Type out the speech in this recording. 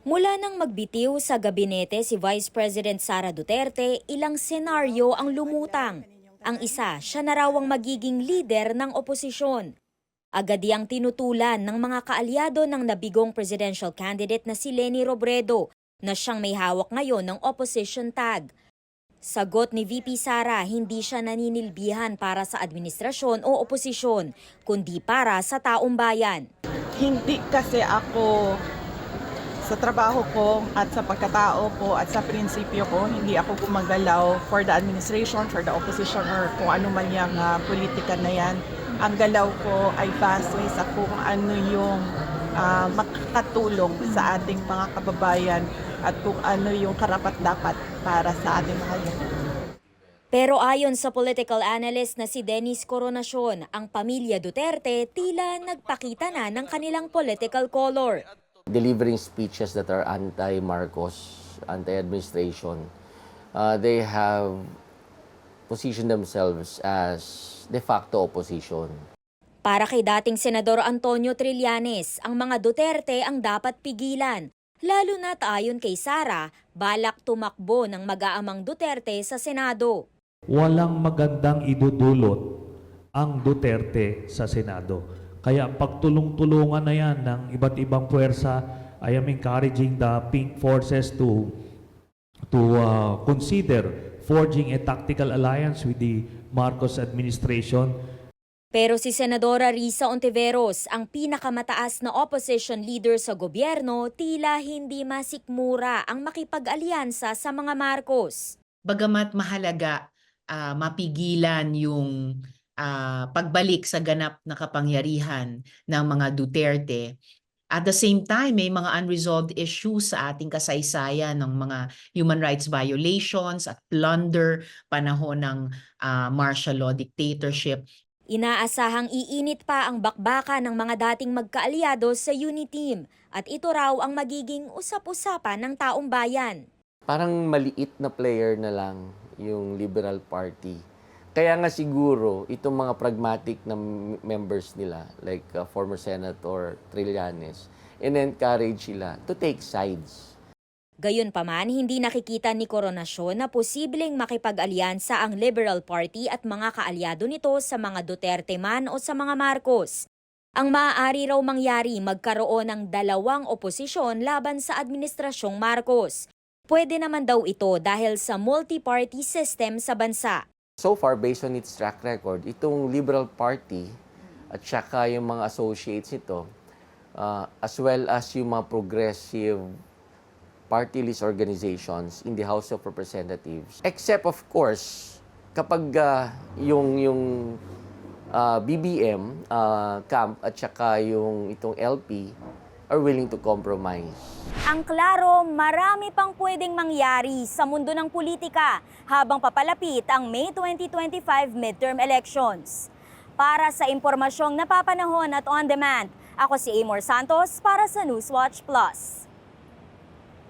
Mula nang magbitiw sa gabinete si Vice President Sara Duterte, ilang senaryo ang lumutang. Ang isa, siya na raw ang magiging leader ng oposisyon. Agad yang tinutulan ng mga kaalyado ng nabigong presidential candidate na si Leni Robredo na siyang may hawak ngayon ng opposition tag. Sagot ni VP Sara, hindi siya naninilbihan para sa administrasyon o oposisyon, kundi para sa taong bayan. Hindi kasi ako sa trabaho ko at sa pagkatao ko at sa prinsipyo ko, hindi ako gumagalaw for the administration, for the opposition or kung ano man yung ah, politika na yan. Ang galaw ko ay base sa kung ano yung ah, makakatulong sa ating mga kababayan at kung ano yung karapat-dapat para sa ating mga. Pero ayon sa political analyst na si Dennis Coronacion, ang pamilya Duterte tila nagpakita na ng kanilang political color. Delivering speeches that are anti-Marcos, anti-administration, uh, they have positioned themselves as de facto opposition. Para kay dating Senador Antonio Trillanes, ang mga Duterte ang dapat pigilan. Lalo na ayon kay Sara, balak tumakbo ng mag-aamang Duterte sa Senado. walang magandang idudulot ang Duterte sa Senado. Kaya pagtulong-tulungan na yan ng iba't ibang puwersa, I am encouraging the pink forces to to uh, consider forging a tactical alliance with the Marcos administration Pero si Senadora Risa Ontiveros, ang pinakamataas na opposition leader sa gobyerno, tila hindi masikmura ang makipag-alyansa sa mga Marcos. bagamat mahalaga ah, mapigilan yung ah, pagbalik sa ganap na kapangyarihan ng mga Duterte, at the same time, may mga unresolved issues sa ating kasaysayan ng mga human rights violations at plunder, panahon ng ah, martial law dictatorship. Inaasahang iinit pa ang bakbaka ng mga dating magkaalyado sa Uniteam at ito raw ang magiging usap-usapan ng taong bayan. Parang maliit na player na lang yung Liberal Party. Kaya nga siguro, itong mga pragmatic na members nila, like uh, former Senator Trillanes, in-encourage sila to take sides. Gayunpaman, hindi nakikita ni Coronasyon na posibleng makipag-alyansa ang Liberal Party at mga kaalyado nito sa mga Duterte man o sa mga Marcos. Ang maaari raw mangyari magkaroon ng dalawang oposisyon laban sa Administrasyong Marcos. Pwede naman daw ito dahil sa multi-party system sa bansa. So far, based on its track record, itong Liberal Party at saka yung mga associates nito, uh, as well as yung mga progressive party list organizations in the House of Representatives. Except, of course, kapag uh, yung, yung uh, BBM uh, camp at saka yung itong LP are willing to compromise. Ang klaro, marami pang pwedeng mangyari sa mundo ng politika habang papalapit ang May 2025 midterm elections. Para sa impormasyong napapanahon at on demand, ako si Amor Santos para sa Newswatch Plus.